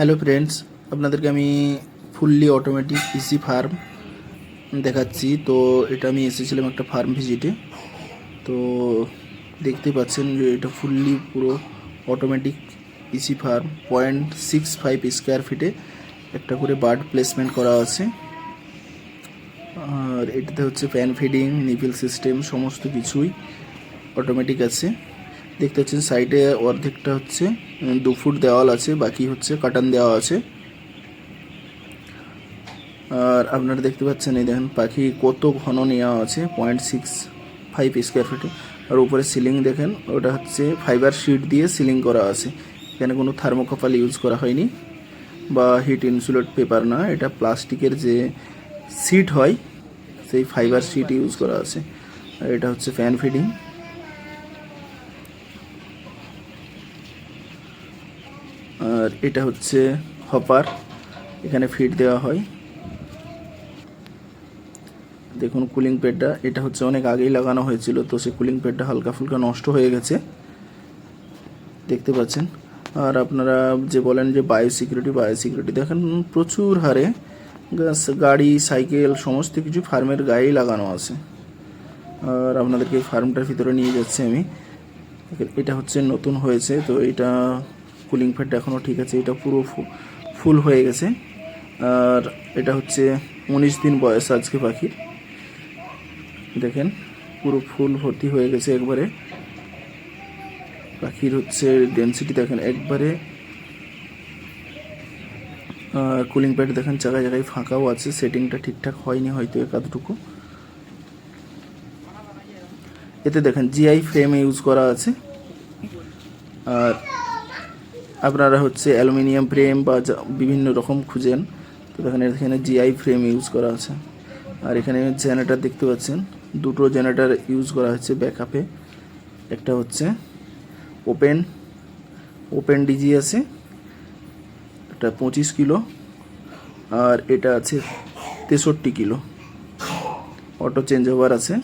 Hello friends আপনাদেরকে আমি fully automatic EC farm দেখাচ্ছি। তো এটা আমি এসেছিলাম একটা ফার্ম ভিজিটে তো দেখতে পাচ্ছেন যে এটা ফুললি পুরো automatic EC farm point six five square ফিটে একটা করে বার্ড প্লেসমেন্ট করা আছে। আর এটাতে হচ্ছে ফ্যান ফিডিং নিপিল সিস্টেম সমস্ত কিছুই অটোমেটিক আছে। দেখতে পাচ্ছেন সাইডে অর্ধেকটা হচ্ছে দু ফুট দেওয়াল আছে, বাকি হচ্ছে কাটান দেওয়া আছে। আর আপনারা দেখতে পাচ্ছেন এই দেখেন, পাখি কত ঘন নেওয়া আছে পয়েন্ট সিক্স ফাইভ স্কোয়ার ফিটে আর উপরে সিলিং দেখেন, ওটা হচ্ছে ফাইবার শিট দিয়ে সিলিং করা আছে। এখানে কোনো থার্মোকপাল ইউজ করা হয়নি, বা হিট ইনসুলেট পেপার না, এটা প্লাস্টিকের যে সিট হয়, সেই ফাইবার শিট ইউজ করা আছে। আর এটা হচ্ছে ফ্যান ফিডিং আর এটা হচ্ছে হপার, এখানে ফিড দেওয়া হয়। দেখুন কুলিং প্যাডটা এটা হচ্ছে অনেক আগেই লাগানো হয়েছিল, তো সেই কুলিং প্যাডটা হালকা ফুলকা নষ্ট হয়ে গেছে। দেখতে পাচ্ছেন? আর আপনারা যে বলেন যে বায়ো সিকিউরিটি বায়ো সিকিউরিটি দেখেন প্রচুর হারে গাড়ি সাইকেল সমস্ত কিছু ফার্মের গায়েই লাগানো আছে। আর আপনাদেরকে ফার্মটার ভিতরে নিয়ে যাচ্ছি আমি। এটা হচ্ছে নতুন হয়েছে, তো এটা কুলিং ফ্যাট এখনও ঠিক আছে, এটা পুরো ফুল হয়ে গেছে। আর এটা হচ্ছে উনিশ দিন বয়স আজকে পাখির। দেখেন, পুরো ফুল ভর্তি হয়ে গেছে একবারে। পাখির হচ্ছে ডেন্সিটি দেখেন, একবারে কুলিং প্যাড দেখেন, জায়গায় জায়গায় ফাঁকাও আছে সেটিংটা ঠিকঠাক হয়নি হয়তো একাধটুকু এতে দেখেন জিআই ফ্রেম ইউজ করা আছে। আর আপনারা হচ্ছে অ্যালুমিনিয়াম ফ্রেম বা বিভিন্ন রকম খুঁজেন, তো দেখেন এখানে জিআই ফ্রেম ইউজ করা আছে। আর এখানে জেনারেটর দেখতে পাচ্ছেন, দুটো জেনারেটর ইউজ করা হচ্ছে ব্যাকআপে একটা হচ্ছে ওপেন ওপেন ডিজি আছে, এটা পঁচিশ কিলো, আর এটা আছে তেষট্টি কিলো। অটো চেঞ্জ ওভার আছে।